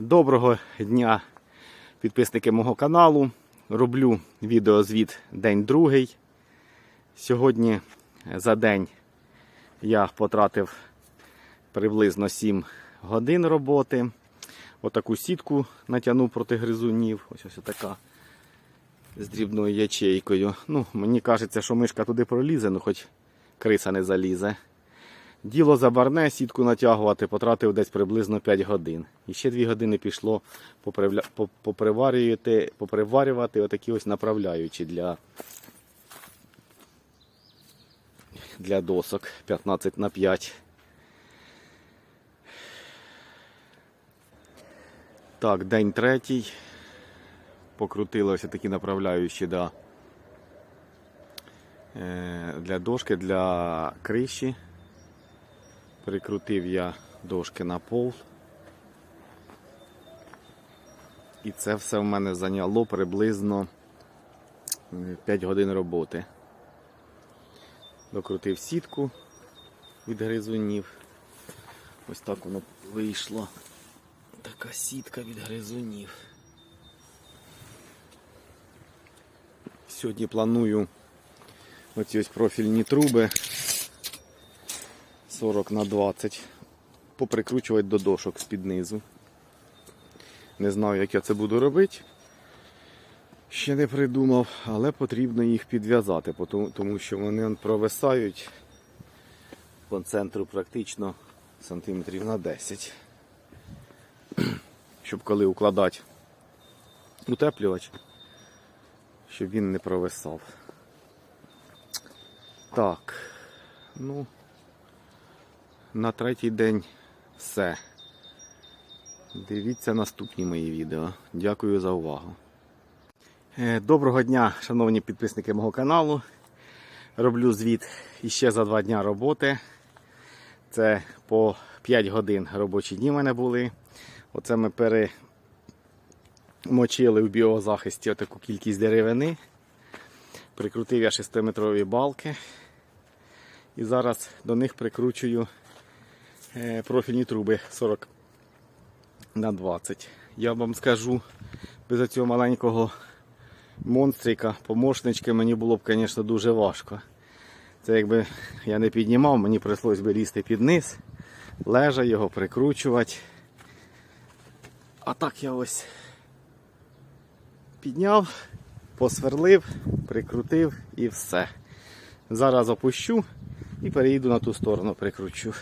Доброго дня, підписники мого каналу. Роблю відеозвіт день другий. Сьогодні за день я потратив приблизно 7 годин роботи. Отаку сітку натягнув проти гризунів. Ось ось така з дрібною ячейкою. Ну, мені кажеться, що мишка туди пролізе, ну хоч криса не залізе. Діло забарне, сітку натягувати, потратив десь приблизно 5 годин. І ще 2 години пішло поприварювати, поприварювати отакі ось направляючі для, для досок 15 на 5. Так, день третій. Покрутилися такі направляючі да, е, для дошки, для криші. Прикрутив я дошки на пол. І це все в мене зайняло приблизно 5 годин роботи. Докрутив сітку від гризунів. Ось так воно вийшло. Така сітка від гризунів. Сьогодні планую оці ось профільні труби 40 на 20 поприкручувати до дошок з-під низу. Не знаю, як я це буду робити. Ще не придумав, але потрібно їх підв'язати, тому що вони провисають по центру практично сантиметрів на 10. Щоб коли укладати утеплювач, щоб він не провисав. Так, ну. На третій день все. Дивіться наступні мої відео. Дякую за увагу. Е, Доброго дня, шановні підписники мого каналу. Роблю звіт іще за два дня роботи. Це по 5 годин робочі дні в мене були. Оце ми перемочили в біозахисті таку кількість деревини. Прикрутив я 6-метрові балки. І зараз до них прикручую профільні труби 40 на 20. Я вам скажу, без цього маленького монстрика, помощнички, мені було б, звісно, дуже важко. Це якби я не піднімав, мені прийшлось би лізти під низ, лежа його прикручувати. А так я ось підняв, посверлив, прикрутив і все. Зараз опущу і перейду на ту сторону, прикручу.